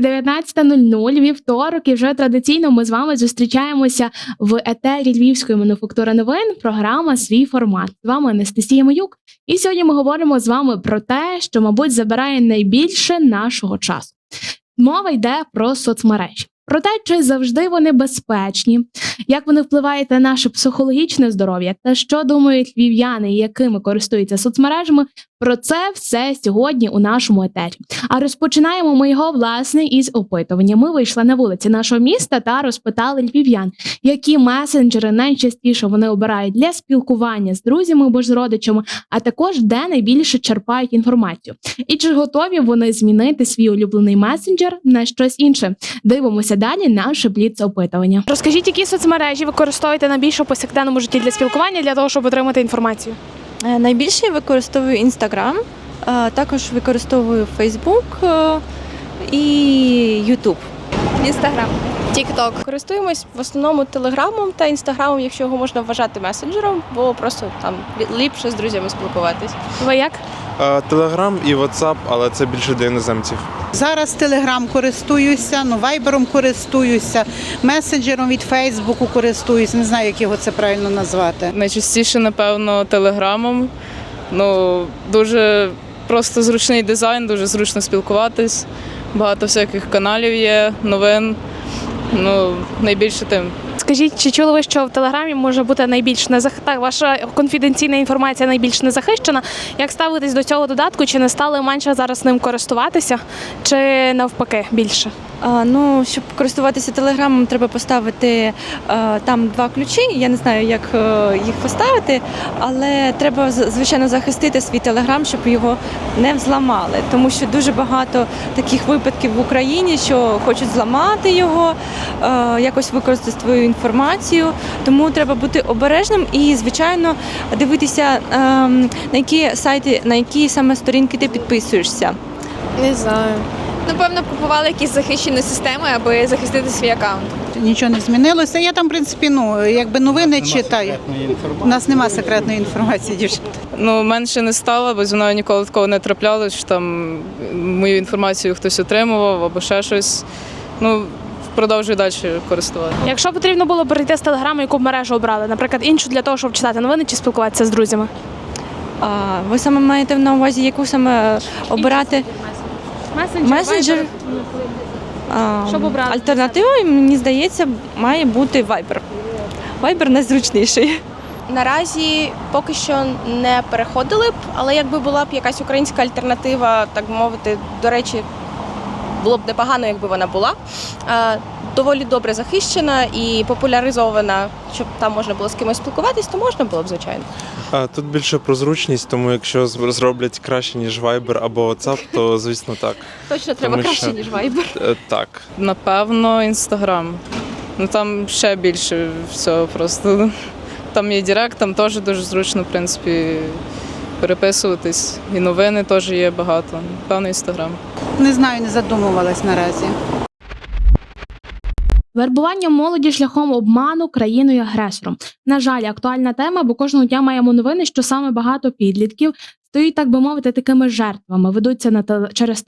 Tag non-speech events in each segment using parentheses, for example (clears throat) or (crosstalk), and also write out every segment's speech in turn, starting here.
друзі, 19.00, вівторок, і вже традиційно ми з вами зустрічаємося в етері Львівської мануфактури новин. Програма свій формат. З вами Анастасія Маюк. І сьогодні ми говоримо з вами про те, що, мабуть, забирає найбільше нашого часу. Мова йде про соцмережі. Про те, чи завжди вони безпечні, як вони впливають на наше психологічне здоров'я, та що думають львів'яни, якими користуються соцмережами. Про це все сьогодні у нашому етері. А розпочинаємо ми його власне із опитування. Ми вийшли на вулиці нашого міста та розпитали львів'ян, які месенджери найчастіше вони обирають для спілкування з друзями або ж з родичами, а також де найбільше черпають інформацію. І чи готові вони змінити свій улюблений месенджер на щось інше? Дивимося далі наше бліц опитування. Розкажіть, які соцмережі використовуєте найбільше у повсякденному житті для спілкування для того, щоб отримати інформацію? Е, Найбільше я використовую Instagram, е, також використовую Facebook е, і Ютуб. Інстаграм. Тікток. Користуємось в основному телеграмом та інстаграмом, якщо його можна вважати месенджером, бо просто там ліпше з друзями спілкуватись. Ви як? Телеграм і WhatsApp, але це більше для іноземців. Зараз Телеграм користуюся, ну вайбером користуюся, месенджером від Фейсбуку користуюся. Не знаю, як його це правильно назвати. Найчастіше, напевно, телеграмом. Ну, дуже просто зручний дизайн, дуже зручно спілкуватись. Багато всяких каналів є, новин. Ну, найбільше тим. Скажіть, чи чули ви, що в телеграмі може бути найбільш незах... так, ваша конфіденційна інформація найбільш незахищена? Як ставитись до цього додатку? Чи не стали менше зараз ним користуватися, чи навпаки більше? А, Ну, щоб користуватися телеграмом, треба поставити е, там два ключі. Я не знаю, як е, їх поставити, але треба звичайно захистити свій телеграм, щоб його не взламали. Тому що дуже багато таких випадків в Україні, що хочуть зламати його, е, якось використати інформацію. Тому треба бути обережним і, звичайно, дивитися, ем, на які сайти, на які саме сторінки ти підписуєшся. Не знаю. Напевно, купували якісь захищені системи, аби захистити свій аккаунт. Нічого не змінилося. Я там, в принципі, ну якби новини читаю. У нас немає секретної інформації, дівчата. Ну, менше не стало, бо зі мною ніколи такого не траплялось, що там мою інформацію хтось отримував або ще щось. Ну, продовжую далі користуватися. Якщо потрібно було перейти з телеграму, яку б мережу обрали, наприклад, іншу для того, щоб читати новини чи спілкуватися з друзями? А ви саме маєте на увазі, яку саме обирати месенджер? А, Щоб обрати Альтернативою, мені здається, має бути Viber. Viber найзручніший. Наразі поки що не переходили б, але якби була б якась українська альтернатива, так би мовити, до речі, було б непогано, якби вона була. Е, Доволі добре захищена і популяризована, щоб там можна було з кимось спілкуватись, то можна було б, звичайно. А, Тут більше про зручність, тому якщо зроблять краще, ніж Viber або WhatsApp, то звісно так. Точно треба Тому краще, що- ніж Viber. Е, Так. Напевно, інстаграм. Ну там ще більше всього просто. Там є Директ, там теж дуже зручно, в принципі, переписуватись. І новини теж є багато. Певно, інстаграм. Не знаю, не задумувалась наразі. Вербування молоді шляхом обману країною агресором. На жаль, актуальна тема, бо кожного дня маємо новини, що саме багато підлітків стають, так би мовити, такими жертвами, ведуться на теле- через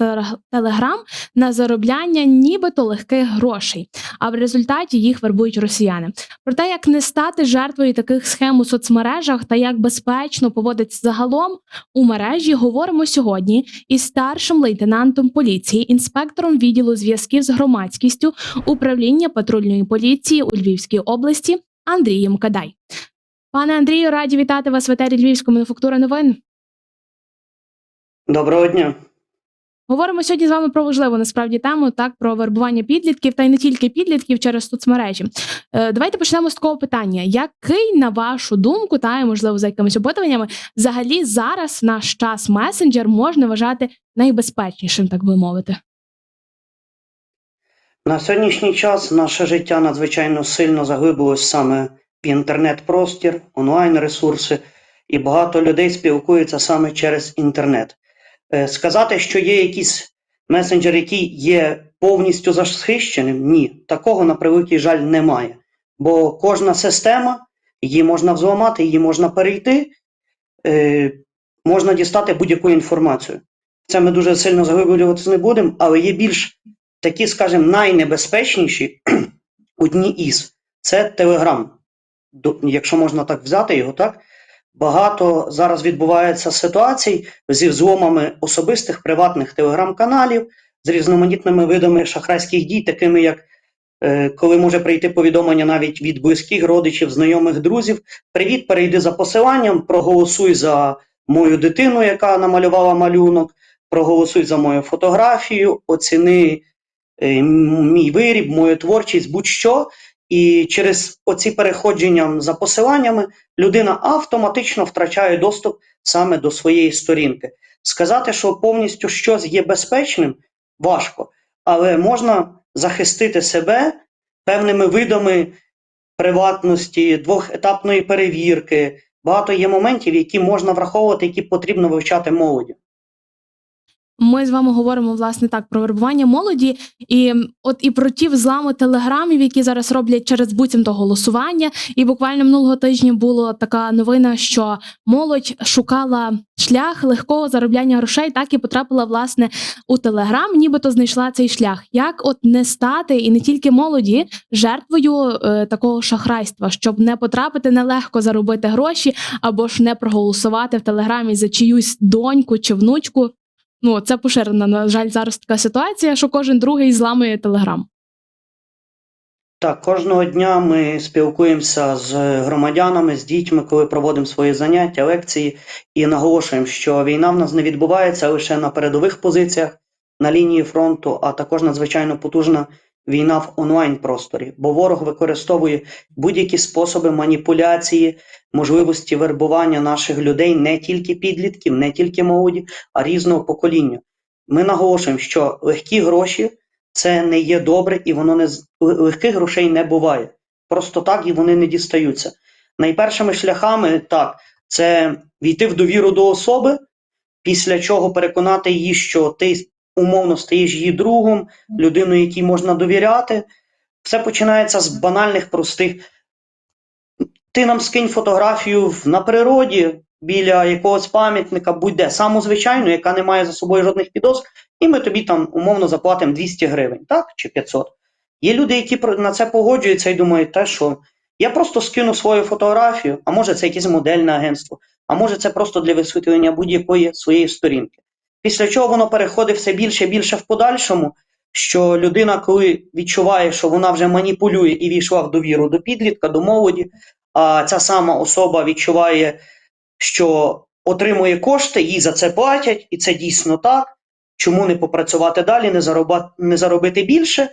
телеграм на заробляння нібито легких грошей, а в результаті їх вербують росіяни. Про те, як не стати жертвою таких схем у соцмережах та як безпечно поводитися загалом у мережі, говоримо сьогодні із старшим лейтенантом поліції, інспектором відділу зв'язків з громадськістю управління патрульної поліції у Львівській області Андрієм Кадай. Пане Андрію, раді вітати вас в етері Львівської мануфактури новин. Доброго дня. Говоримо сьогодні з вами про важливу насправді тему, так про вербування підлітків та й не тільки підлітків через соцмережі. Е, давайте почнемо з такого питання: який, на вашу думку, та й, можливо за якимись опитуваннями, взагалі зараз наш час месенджер можна вважати найбезпечнішим, так би мовити? На сьогоднішній час наше життя надзвичайно сильно заглибилось саме в інтернет-простір, онлайн-ресурси, і багато людей спілкуються саме через інтернет. Е, Сказати, що є якийсь месенджер, який є повністю захищеним, ні, такого на превеликий жаль немає. Бо кожна система, її можна взламати, її можна перейти, е, можна дістати будь-яку інформацію. Це ми дуже сильно заглиблюватися не будемо, але є більш такі, скажімо, найнебезпечніші (clears throat) одні із це Телеграм. Якщо можна так взяти його, так багато зараз відбувається ситуацій зі взломами особистих приватних телеграм-каналів, з різноманітними видами шахрайських дій, такими як е, коли може прийти повідомлення навіть від близьких родичів, знайомих друзів. Привіт, перейди за посиланням, проголосуй за мою дитину, яка намалювала малюнок, проголосуй за мою фотографію, оціни е, мій виріб, мою творчість, будь-що. І через оці переходження за посиланнями людина автоматично втрачає доступ саме до своєї сторінки. Сказати, що повністю щось є безпечним, важко, але можна захистити себе певними видами приватності, двохетапної перевірки. Багато є моментів, які можна враховувати, які потрібно вивчати молоді. Ми з вами говоримо власне так про вербування молоді, і от і про ті взлами телеграмів, які зараз роблять через буцімто голосування. І буквально минулого тижня була така новина, що молодь шукала шлях легкого заробляння грошей, так і потрапила власне у телеграм, нібито знайшла цей шлях. Як от не стати і не тільки молоді жертвою е, такого шахрайства, щоб не потрапити нелегко заробити гроші, або ж не проголосувати в телеграмі за чиюсь доньку чи внучку. Ну, це поширена, на жаль, зараз така ситуація, що кожен другий зламує телеграм. Так, кожного дня ми спілкуємося з громадянами, з дітьми, коли проводимо свої заняття, лекції, і наголошуємо, що війна в нас не відбувається лише на передових позиціях на лінії фронту, а також надзвичайно потужна війна в онлайн-просторі, бо ворог використовує будь-які способи маніпуляції, можливості вербування наших людей, не тільки підлітків, не тільки молоді, а різного покоління. Ми наголошуємо, що легкі гроші це не є добре, і воно не легких грошей не буває. Просто так і вони не дістаються. Найпершими шляхами так, це війти в довіру до особи, після чого переконати її, що ти умовно стаєш її другом, людиною, якій можна довіряти. Все починається з банальних простих. Ти нам скинь фотографію на природі біля якогось пам'ятника, будь-де, саму звичайну, яка не має за собою жодних підозр, і ми тобі там умовно заплатимо 200 гривень, так? Чи 500. Є люди, які на це погоджуються і думають, те, що я просто скину свою фотографію, а може це якесь модельне агентство, а може це просто для висвітлення будь-якої своєї сторінки. Після чого воно переходить все більше і більше в подальшому, що людина, коли відчуває, що вона вже маніпулює і війшла в довіру до підлітка, до молоді, а ця сама особа відчуває, що отримує кошти, їй за це платять, і це дійсно так. Чому не попрацювати далі, не, зароба, не заробити більше?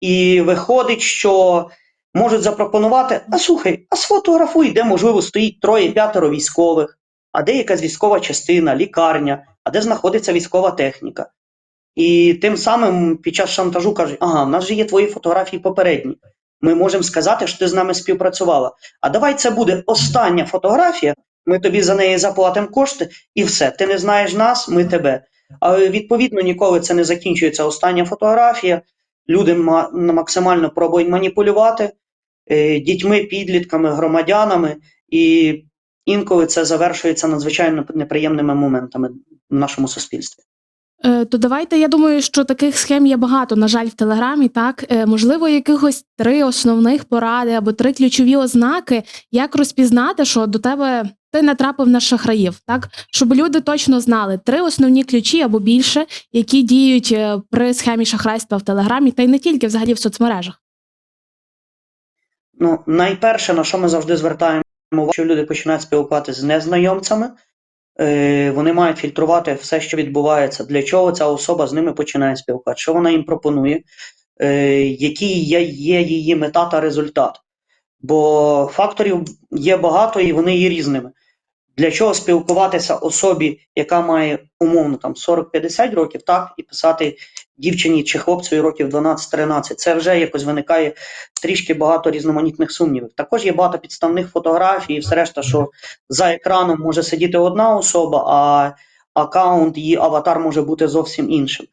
І виходить, що можуть запропонувати: а слухай, а сфотографуй, де, можливо, стоїть троє-п'ятеро військових, а де якась військова частина, лікарня, а де знаходиться військова техніка. І тим самим під час шантажу кажуть: ага, в нас же є твої фотографії попередні. Ми можемо сказати, що ти з нами співпрацювала. А давай це буде остання фотографія, ми тобі за неї заплатимо кошти, і все. Ти не знаєш нас, ми тебе. Але відповідно ніколи це не закінчується остання фотографія. Люди максимально пробують маніпулювати е, дітьми, підлітками, громадянами, і інколи це завершується надзвичайно неприємними моментами в нашому суспільстві. Е, То давайте, я думаю, що таких схем є багато, на жаль, в Телеграмі. Так, Е, можливо, якихось три основних поради або три ключові ознаки, як розпізнати, що до тебе ти натрапив на шахраїв, так щоб люди точно знали три основні ключі або більше, які діють е, при схемі шахрайства в Телеграмі, та й не тільки взагалі в соцмережах. Ну, найперше, на що ми завжди звертаємо що люди починають спілкуватися з незнайомцями, е, вони мають фільтрувати все, що відбувається, для чого ця особа з ними починає спілкуватися, що вона їм пропонує, е, які є її мета та результат. Бо факторів є багато і вони є різними. Для чого спілкуватися особі, яка має умовно там 40-50 років, так, і писати дівчині чи хлопцеві років 12-13, це вже якось виникає трішки багато різноманітних сумнівів. Також є багато підставних фотографій, і все решта, що за екраном може сидіти одна особа, а аккаунт, її аватар може бути зовсім іншим.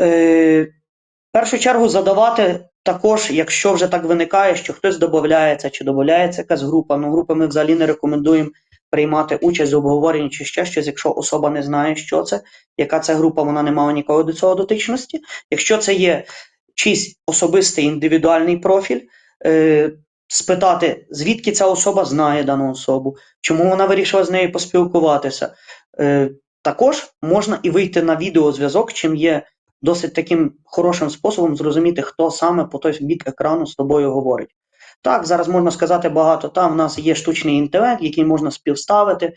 Е, в першу чергу задавати також, якщо вже так виникає, що хтось додається чи додається якась група, ну групи ми взагалі не рекомендуємо приймати участь в обговоренні чи ще щось, якщо особа не знає, що це, яка це група, вона не мала ніколи до цього дотичності. Якщо це є чийсь особистий індивідуальний профіль, е, спитати, звідки ця особа знає дану особу, чому вона вирішила з нею поспілкуватися. Е, також можна і вийти на відеозв'язок, чим є досить таким хорошим способом зрозуміти, хто саме по той бік екрану з тобою говорить. Так, зараз можна сказати багато, там в нас є штучний інтелект, який можна співставити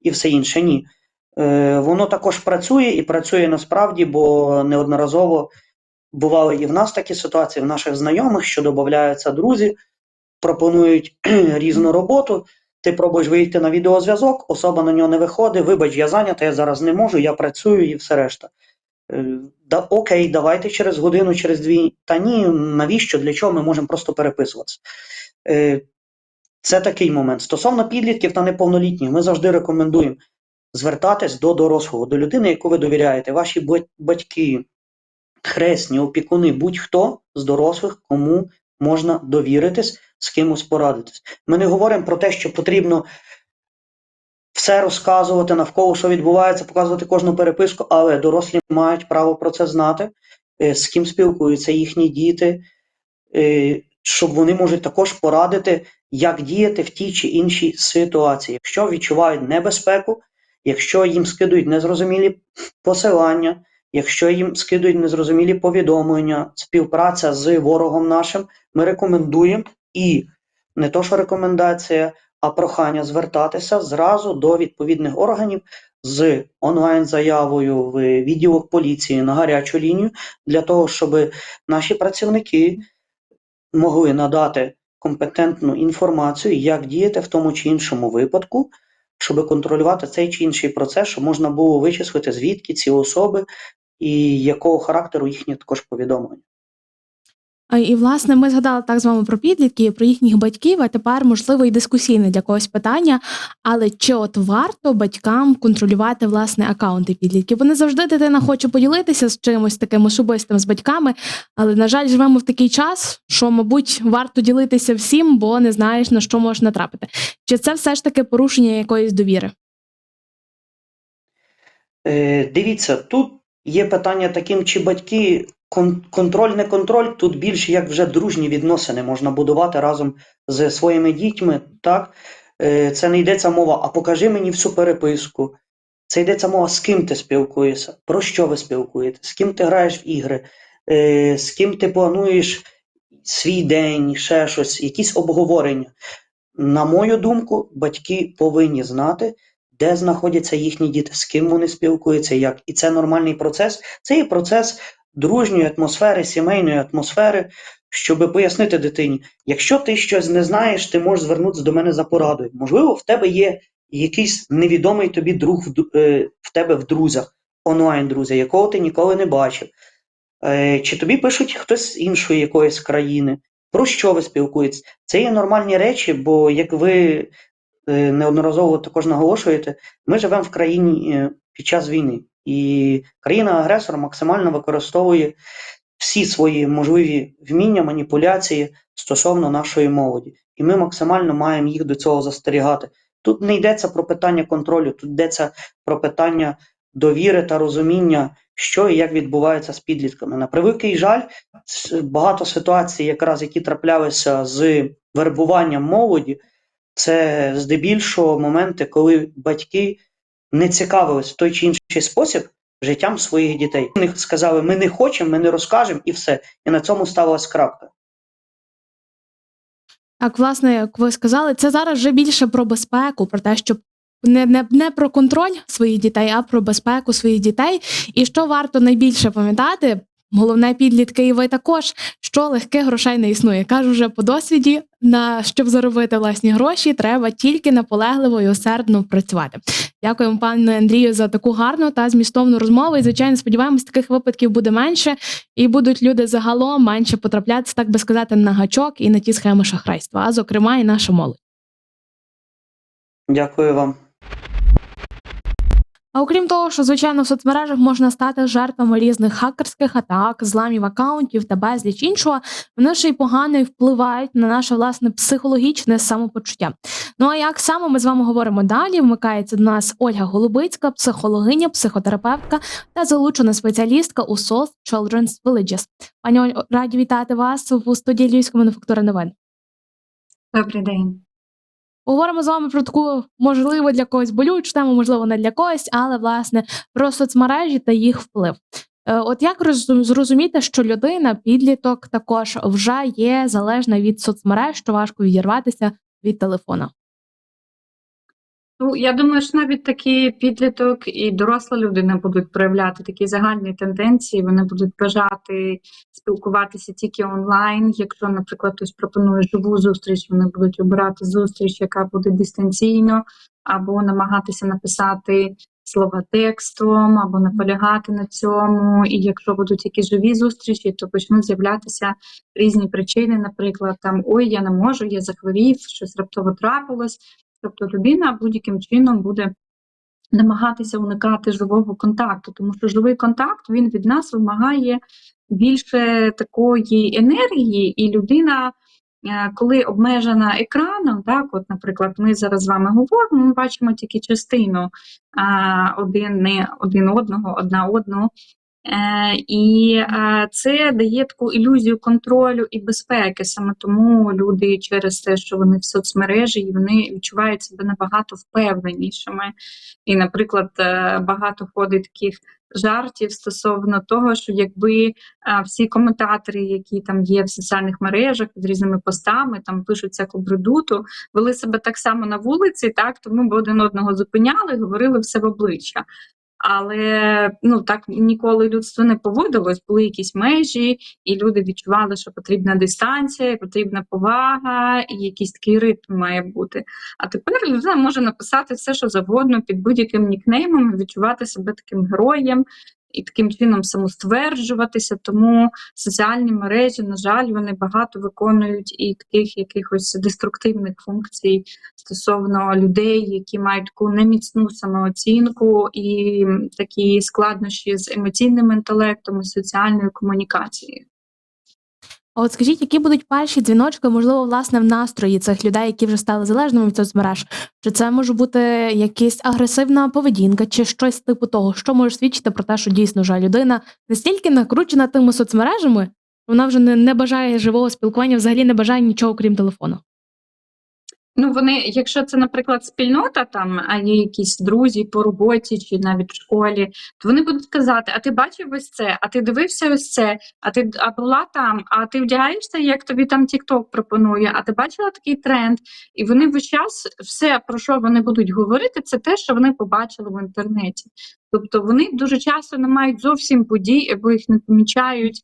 і все інше. Ні. Е, воно також працює і працює насправді, бо неодноразово бували і в нас такі ситуації, в наших знайомих, що додаються друзі, пропонують (clears throat) різну роботу. Ти пробуєш вийти на відеозв'язок, особа на нього не виходить, вибач, я зайнята, я зараз не можу, я працюю і все решта. Е, Да, окей, давайте через годину, через дві. Та ні, навіщо? Для чого ми можемо просто переписуватися? Е, Це такий момент. Стосовно підлітків та неповнолітніх, ми завжди рекомендуємо звертатись до дорослого, до людини, яку ви довіряєте, ваші батьки, хресні, опікуни, будь-хто з дорослих, кому можна довіритись, з кимось порадитись. Ми не говоримо про те, що потрібно все розказувати навколо, що відбувається, показувати кожну переписку, але дорослі мають право про це знати, е, з ким спілкуються їхні діти, е, щоб вони можуть також порадити, як діяти в тій чи іншій ситуації. Якщо відчувають небезпеку, якщо їм скидують незрозумілі посилання, якщо їм скидують незрозумілі повідомлення, співпраця з ворогом нашим, ми рекомендуємо і не то, що рекомендація, а прохання звертатися зразу до відповідних органів з онлайн-заявою в відділок поліції на гарячу лінію для того, щоб наші працівники могли надати компетентну інформацію, як діяти в тому чи іншому випадку, щоб контролювати цей чи інший процес, щоб можна було вичислити, звідки ці особи і якого характеру їхні також повідомлення. І власне ми згадали так з вами про підлітків, про їхніх батьків. А тепер можливо і дискусійне для когось питання. Але чи от варто батькам контролювати власне акаунти підлітків? Вони завжди дитина хоче поділитися з чимось таким особистим з батьками, але на жаль, живемо в такий час, що, мабуть, варто ділитися всім, бо не знаєш на що можеш натрапити. Чи це все ж таки порушення якоїсь довіри? Е, дивіться, тут є питання таким, чи батьки контроль, не контроль, тут більше як вже дружні відносини можна будувати разом з своїми дітьми. Так? Е, це не йдеться мова, а покажи мені всю переписку. Це йдеться мова, з ким ти спілкуєшся, про що ви спілкуєтесь, з ким ти граєш в ігри, е, з ким ти плануєш свій день, ще щось, якісь обговорення. На мою думку, батьки повинні знати, де знаходяться їхні діти, з ким вони спілкуються, як. І це нормальний процес. Це є процес дружньої атмосфери, сімейної атмосфери, щоб пояснити дитині, якщо ти щось не знаєш, ти можеш звернутися до мене за порадою. Можливо, в тебе є якийсь невідомий тобі друг в, е, тебе в друзях, онлайн-друзя, якого ти ніколи не бачив. Е, Чи тобі пишуть хтось з іншої якоїсь країни? Про що ви спілкуєтесь? Це є нормальні речі, бо як ви неодноразово також наголошуєте, ми живемо в країні е, під час війни, і країна-агресор максимально використовує всі свої можливі вміння, маніпуляції стосовно нашої молоді. І ми максимально маємо їх до цього застерігати. Тут не йдеться про питання контролю, тут йдеться про питання довіри та розуміння, що і як відбувається з підлітками. На превеликий жаль, багато ситуацій, якраз які траплялися з вербуванням молоді, це здебільшого моменти, коли батьки не цікавились в той чи інший спосіб життям своїх дітей. Вони сказали, ми не хочемо, ми не розкажемо, і все. І на цьому ставилась крапка. Так, власне, як ви сказали, це зараз вже більше про безпеку, про те, щоб не, не, не про контроль своїх дітей, а про безпеку своїх дітей. І що варто найбільше пам'ятати, головне підлітки, і ви також, що легких грошей не існує. Кажу вже по досвіді, на щоб заробити власні гроші, треба тільки наполегливо і усердно працювати. Дякуємо, пане Андрію, за таку гарну та змістовну розмову. І звичайно, сподіваємось, таких випадків буде менше, і будуть люди загалом менше потраплятися, так би сказати, на гачок і на ті схеми шахрайства, а зокрема, і наша молодь. Дякую вам. А окрім того, що звичайно в соцмережах можна стати жертвами різних хакерських атак, зламів акаунтів та безліч іншого, вони ще й погано впливають на наше власне психологічне самопочуття. Ну а як саме ми з вами говоримо далі? Вмикається до нас Ольга Голубицька, психологиня, психотерапевтка та залучена спеціалістка у SOS Children's Villages. Пані Оль, раді вітати вас в студії Львівської мануфактури новин. Добрий день. Поговоримо з вами про таку можливо для когось болючу тему, можливо, не для когось, але власне про соцмережі та їх вплив. Е, От як роз- зрозуміти, що людина, підліток також вже є залежна від соцмереж, що важко відірватися від телефона. Ну, я думаю, що навіть такий підліток і доросла людина будуть проявляти такі загальні тенденції. Вони будуть бажати спілкуватися тільки онлайн. Якщо, наприклад, хтось пропонує живу зустріч, вони будуть обирати зустріч, яка буде дистанційно, або намагатися написати слова текстом, або наполягати на цьому. І якщо будуть якісь живі зустрічі, то почнуть з'являтися різні причини. Наприклад, там ой, я не можу, я захворів, щось раптово трапилось. Тобто людина будь-яким чином буде намагатися уникати живого контакту, тому що живий контакт він від нас вимагає більше такої енергії, і людина, е, коли обмежена екраном, так, от, наприклад, ми зараз з вами говоримо, ми бачимо тільки частину один, не один одного, одна одного. Е, і е, це дає таку ілюзію контролю і безпеки. Саме тому люди через те, що вони в соцмережі, вони відчувають себе набагато впевненішими. І, наприклад, е, багато ходить таких жартів стосовно того, що якби всі коментатори, які там є в соціальних мережах під різними постами, там пишуть всяку бредуту, вели себе так само на вулиці, так тому б один одного зупиняли, говорили все в обличчя. Але ну так ніколи людство не поводилось, були якісь межі, і люди відчували, що потрібна дистанція, потрібна повага, і якийсь такий ритм має бути. А тепер людина може написати все, що завгодно під будь-яким нікнеймом, відчувати себе таким героєм і таким чином самостверджуватися. Тому соціальні мережі, на жаль, вони багато виконують і таких якихось деструктивних функцій стосовно людей, які мають таку неміцну самооцінку і такі складнощі з емоційним інтелектом і соціальною комунікацією. А от скажіть, які будуть перші дзвіночки, можливо, власне, в настрої цих людей, які вже стали залежними від соцмереж? Чи це може бути якась агресивна поведінка, чи щось типу того, що може свідчити про те, що дійсно вже людина настільки накручена тими соцмережами, вона вже не, не бажає живого спілкування, взагалі не бажає нічого крім телефону. Ну, вони, якщо це, наприклад, спільнота, там, а є якісь друзі по роботі чи навіть в школі, то вони будуть казати: а ти бачив ось це, а ти дивився ось це, а ти а була там, а ти вдягаєшся, як тобі там TikTok пропонує, а ти бачила такий тренд? І вони весь час все, про що вони будуть говорити, це те, що вони побачили в інтернеті. Тобто вони дуже часто не мають зовсім подій, або їх не помічають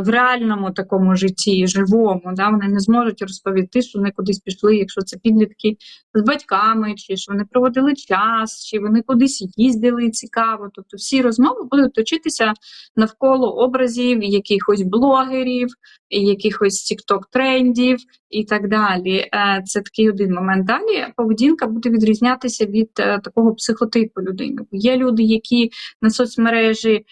в реальному такому житті, живому. Да? Вони не зможуть розповісти, що вони кудись пішли, якщо це підлітки з батьками, чи що вони проводили час, чи вони кудись їздили цікаво. Тобто всі розмови будуть точитися навколо образів якихось блогерів, якихось тікток трендів і так далі. Е, Це такий один момент. Далі поведінка буде відрізнятися від е, такого психотипу людини. Є люди, які на соцмережі е,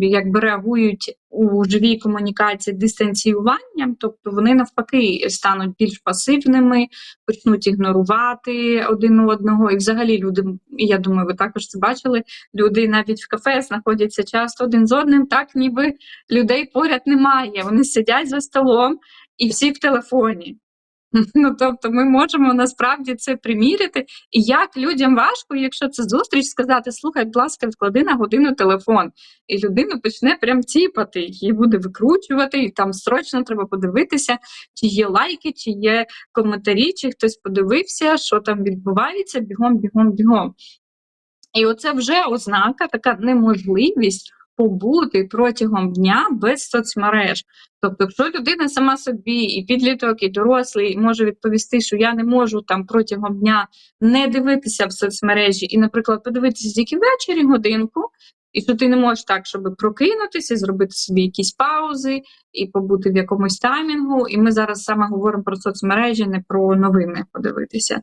якби реагують у живій комунікації дистанціюванням, тобто вони навпаки стануть більш пасивними, почнуть ігнорувати один одного. І взагалі люди, я думаю, ви також це бачили. Люди навіть в кафе знаходяться часто один з одним, так ніби людей поряд немає. Вони сидять за столом і всі в телефоні. (laughs) Ну, тобто, ми можемо насправді це приміряти. І як людям важко, якщо це зустріч, сказати: слухай, будь ласка, відклади на годину телефон. І людина почне прям ціпати, її буде викручувати, і там срочно треба подивитися, чи є лайки, чи є коментарі, чи хтось подивився, що там відбувається, бігом, бігом, бігом. І оце вже ознака, така неможливість побути протягом дня без соцмереж. Тобто, якщо людина сама собі, і підліток, і дорослий може відповісти, що я не можу там протягом дня не дивитися в соцмережі, і, наприклад, подивитися тільки ввечері годинку, і що ти не можеш так, щоб прокинутися, зробити собі якісь паузи і побути в якомусь таймінгу. І ми зараз саме говоримо про соцмережі, не про новини подивитися.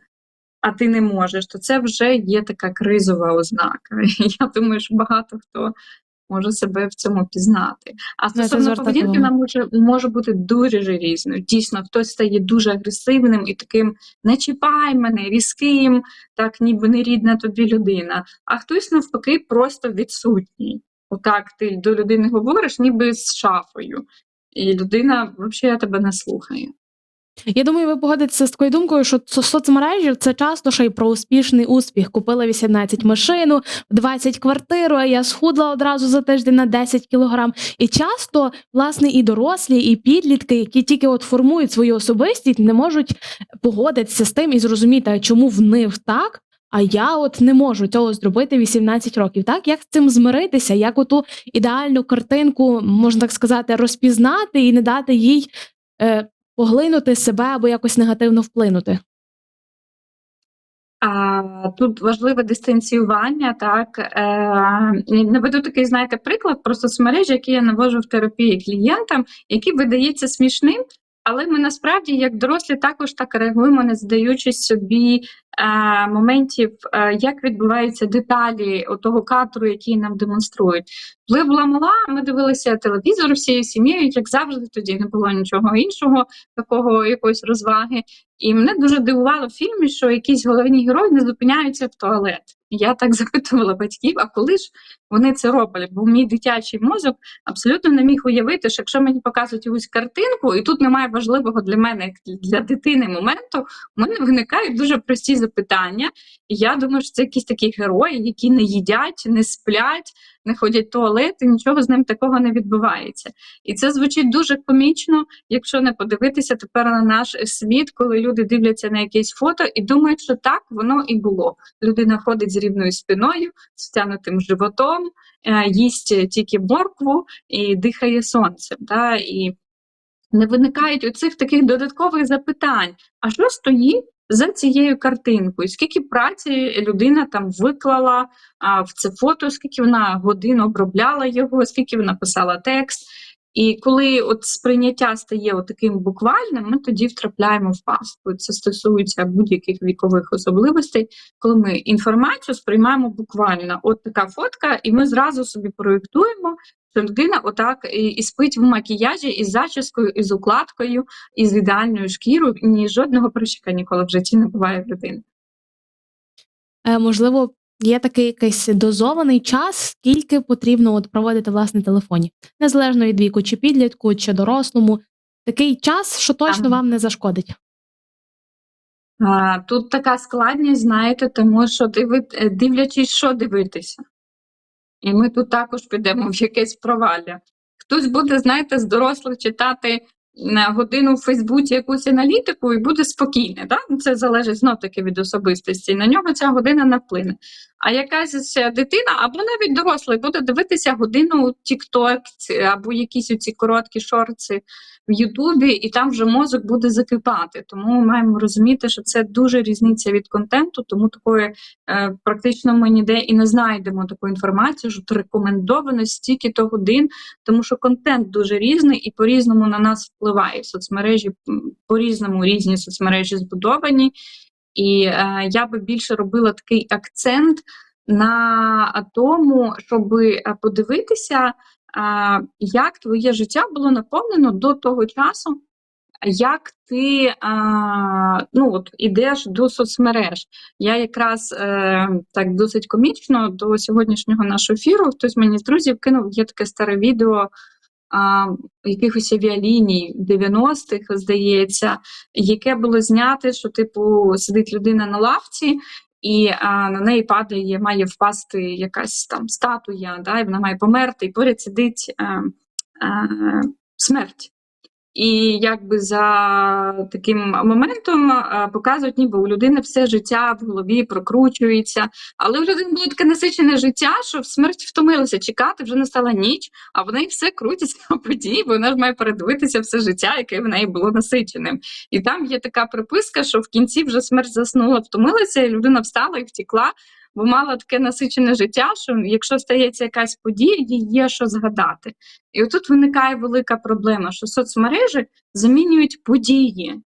а ти не можеш, то це вже є така кризова ознака. (laughs) Я думаю, що багато хто може себе в цьому пізнати. А стосовно поведінки, вона може, може бути дуже різною. Дійсно, хтось стає дуже агресивним і таким не чіпай мене, різким, так ніби не рідна тобі людина, а хтось навпаки просто відсутній. Отак ти до людини говориш, ніби з шафою, і людина взагалі тебе не слухає. Я думаю, ви погодитеся з такою думкою, що соцмережі це часто ще й про успішний успіх. Купила 18 машину, 20 квартиру, а я схудла одразу за тиждень на 10 кілограм. І часто, власне, і дорослі, і підлітки, які тільки от формують свою особистість, не можуть погодитися з тим і зрозуміти, чому в них так. А я от не можу цього зробити 18 років. Так як з цим змиритися, як оту ідеальну картинку, можна так сказати, розпізнати і не дати їй е, поглинути себе або якось негативно вплинути. А тут важливе дистанціювання, так е, наведу такий, знаєте, приклад про соцмережі, який я навожу в терапії клієнтам, який видається смішним, але ми насправді, як дорослі, також так реагуємо, не задаючи собі е, моментів, е, як відбуваються деталі того кадру, який нам демонструють. Була мала, ми дивилися телевізор всією сім'єю, як завжди, тоді не було нічого іншого, такого якоїсь розваги. І мене дуже дивувало в фільмі, що якісь головні герої не зупиняються в туалет. Я так (laughs) запитувала батьків, а коли ж вони це роблять? Бо мій дитячий мозок абсолютно не міг уявити, що якщо мені показують якусь картинку, і тут немає важливого для мене, як для дитини моменту, у мене виникають дуже прості запитання. І я думаю, що це якісь такі герої, які не їдять, не сплять, не ходять в туалет, і нічого з ним такого не відбувається. І це звучить дуже комічно, якщо не подивитися тепер на наш світ, коли люди дивляться на якесь фото і думають, що так воно і було. Людина ходить з рівною спиною, з втягнутим животом, е, їсть тільки моркву і дихає сонцем. Да? І не виникають оцих таких додаткових запитань: а що стоїть за цією картинкою? Скільки праці людина там виклала а, в це фото, скільки вона годин обробляла його, скільки вона писала текст. І коли от сприйняття стає таким буквальним, ми тоді втрапляємо в пастку. Це стосується будь-яких вікових особливостей, коли ми інформацію сприймаємо буквально. От така фотка, і ми зразу собі проєктуємо, що людина отак і, і спить в макіяжі із зачіскою, із укладкою, із ідеальною шкірою. Ні жодного прищика ніколи в житті не буває в людини. Е, можливо, є такий якийсь дозований час, скільки потрібно от проводити власне телефоні, незалежно від віку, чи підлітку, чи дорослому. Такий час, що точно вам не зашкодить. А, тут така складність, знаєте, тому що е, дивлячись, що дивитися. І ми тут також підемо в якесь провалля. Хтось буде, знаєте, з дорослих читати на годину в Фейсбуці якусь аналітику і буде спокійне. Да? Ну, Це залежить знов таки від особистості. На нього ця година не вплине. А якась дитина або навіть дорослий буде дивитися годину TikTok ці- або якісь оці короткі шорти в Ютубі, і там вже мозок буде закипати. Тому ми маємо розуміти, що це дуже різниця від контенту, тому такої е, практично ми ніде і не знайдемо таку інформацію, що рекомендовано стільки то годин, тому що контент дуже різний і по-різному на нас. Соцмережі по-різному різні соцмережі збудовані. І е, я би більше робила такий акцент на тому, щоб подивитися, е, як твоє життя було наповнено до того часу, як ти е, ну, от, ідеш до соцмереж. Я якраз е, так досить комічно до сьогоднішнього нашого ефіру. Хтось мені з друзів кинув є таке старе відео а, якихось авіаліній 90-х, здається, яке було зняте, що, типу, сидить людина на лавці. І а, на неї падає, має впасти якась там статуя, да, і вона має померти, і поряд сидить а, а, смерть. І якби за таким моментом е, показують, ніби у людини все життя в голові прокручується. Але у людини було таке насичене життя, що в смерть втомилася чекати, вже настала ніч, а в неї все крутиться в події, бо вона ж має передивитися все життя, яке в неї було насиченим. І там є така приписка, що в кінці вже смерть заснула, втомилася, і людина встала і втікла. Бо мала таке насичене життя, що якщо стається якась подія, їй є що згадати. І отут виникає велика проблема, що соцмережі замінюють події.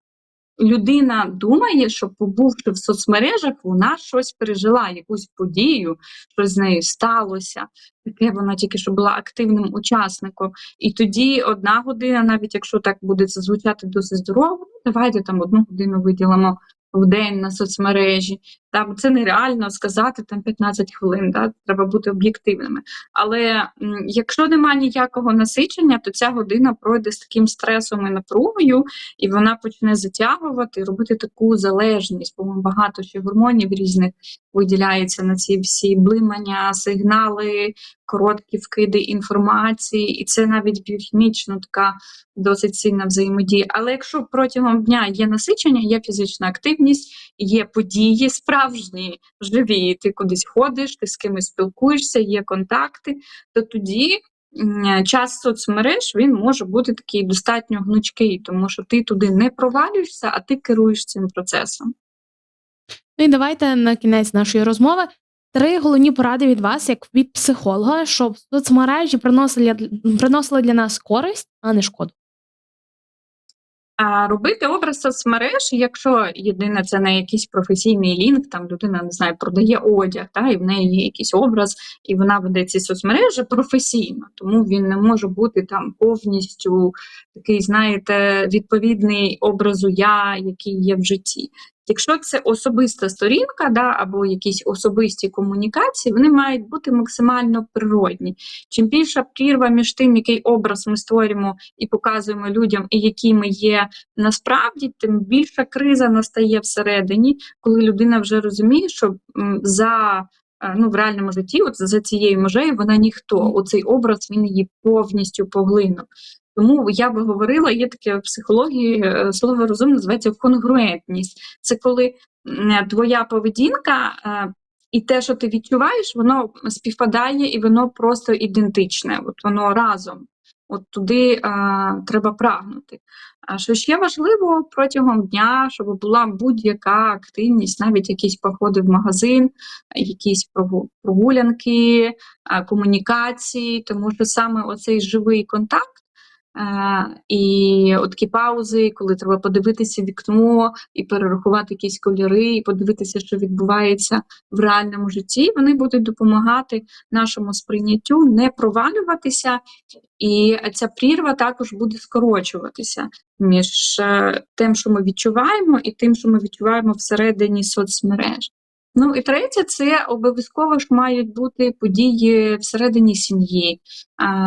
людина думає, що побувши в соцмережах, вона щось пережила, якусь подію, щось з нею сталося. Таке вона тільки що була активним учасником. І тоді одна година, навіть якщо так буде це звучати досить здорово, ну давайте там одну годину виділимо в день на соцмережі. Там це нереально сказати там 15 хвилин. Да? Треба бути об'єктивними. Але якщо немає ніякого насичення, то ця година пройде з таким стресом і напругою, і вона почне затягувати, робити таку залежність, бо багато ще гормонів різних виділяється на ці всі блимання, сигнали, короткі вкиди інформації, і це навіть біохімічно така досить сильна взаємодія. Але якщо протягом дня є насичення, є фізична активність, є події справжні, живі, ти кудись ходиш, ти з кимось спілкуєшся, є контакти, то тоді. Час соцмереж він може бути такий достатньо гнучкий, тому що ти туди не провалюєшся, а ти керуєш цим процесом. Ну і давайте на кінець нашої розмови три головні поради від вас, як від психолога, щоб соцмережі приносили, приносили для нас користь, а не шкоду. А робити образ соцмереж, якщо єдине це не якийсь професійний лінк, там людина не знаю, продає одяг, та і в неї є якийсь образ, і вона веде ці соцмережі професійно, тому він не може бути там повністю такий, знаєте, відповідний образу я, який є в житті. Якщо це особиста сторінка, да, або якісь особисті комунікації, вони мають бути максимально природні. Чим більша прірва між тим, який образ ми створюємо і показуємо людям, і які ми є насправді, тим більша криза настає всередині, коли людина вже розуміє, що за е, ну, в реальному житті, от за цією межею, вона ніхто. Оцей образ він її повністю поглинув. Тому я би говорила, є таке в психології е, слово розум називається конгруентність. Це коли твоя поведінка е, і те, що ти відчуваєш, воно співпадає і воно просто ідентичне. От воно разом. От туди а, треба прагнути. А що ще важливо протягом дня, щоб була будь-яка активність, навіть якісь походи в магазин, якісь прогулянки, а, комунікації, тому що саме оцей живий контакт. І такі паузи, коли треба подивитися вікно і перерахувати якісь кольори, і подивитися, що відбувається в реальному житті, вони будуть допомагати нашому сприйняттю не провалюватися, і ця прірва також буде скорочуватися між е, тим, що ми відчуваємо, і тим, що ми відчуваємо всередині соцмереж. Ну і третє, це обов'язково ж мають бути події всередині сім'ї,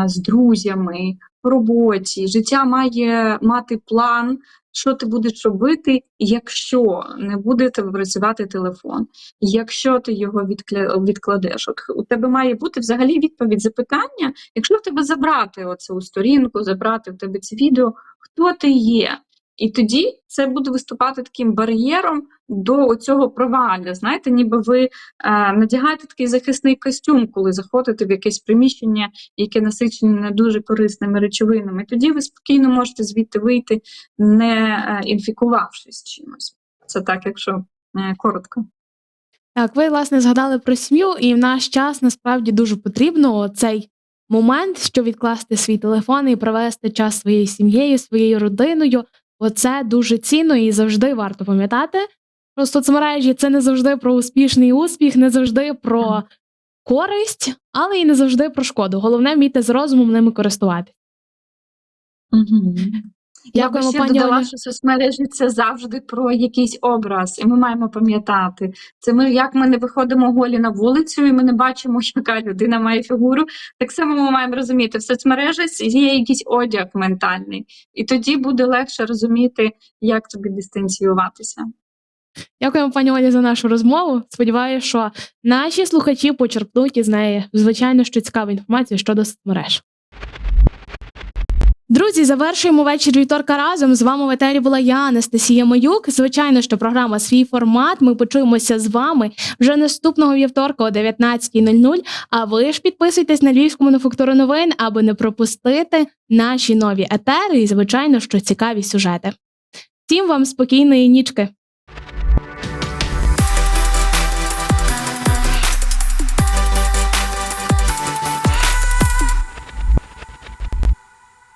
з друзями, в роботі. Життя має мати план, що ти будеш робити, якщо не буде працювати телефон, якщо ти його відкладеш. От у тебе має бути взагалі відповідь запитання, якщо в тебе забрати оцю сторінку, забрати в тебе це відео, хто ти є? І тоді це буде виступати таким бар'єром до цього провалля. Знаєте, ніби ви е, надягаєте такий захисний костюм, коли заходите в якесь приміщення, яке насичене не дуже корисними речовинами. Тоді ви спокійно можете звідти вийти, не е, інфікувавшись чимось. Це так, якщо е, коротко. Так, ви власне згадали про сім'ю, і в наш час насправді дуже потрібно цей момент, що відкласти свій телефон і провести час своєю сім'єю, своєю родиною. Оце дуже цінно і завжди варто пам'ятати. Про соцмережі це не завжди про успішний успіх, не завжди про користь, але і не завжди про шкоду. Головне вміти з розумом ними користуватися. Угу. Я би ще пані додала, Олі. що соцмережі це завжди про якийсь образ, і ми маємо пам'ятати. Це ми, як ми не виходимо голі на вулицю, і ми не бачимо, (laughs) яка людина має фігуру. Так само ми маємо розуміти, в соцмережі є якийсь одяг ментальний, і тоді буде легше розуміти, як тобі дистанціюватися. Дякуємо, пані Олі, за нашу розмову. Сподіваюся, що наші слухачі почерпнуть із неї, звичайно, що цікаву інформацію щодо соцмереж. Друзі, завершуємо вечір вівторка разом. З вами в етері була я, Анастасія Маюк. Звичайно, що програма свій формат. Ми почуємося з вами вже наступного вівторка о 19.00. А ви ж підписуйтесь на Львівську мануфактуру новин, аби не пропустити наші нові етери і, звичайно, що цікаві сюжети. Всім вам спокійної нічки.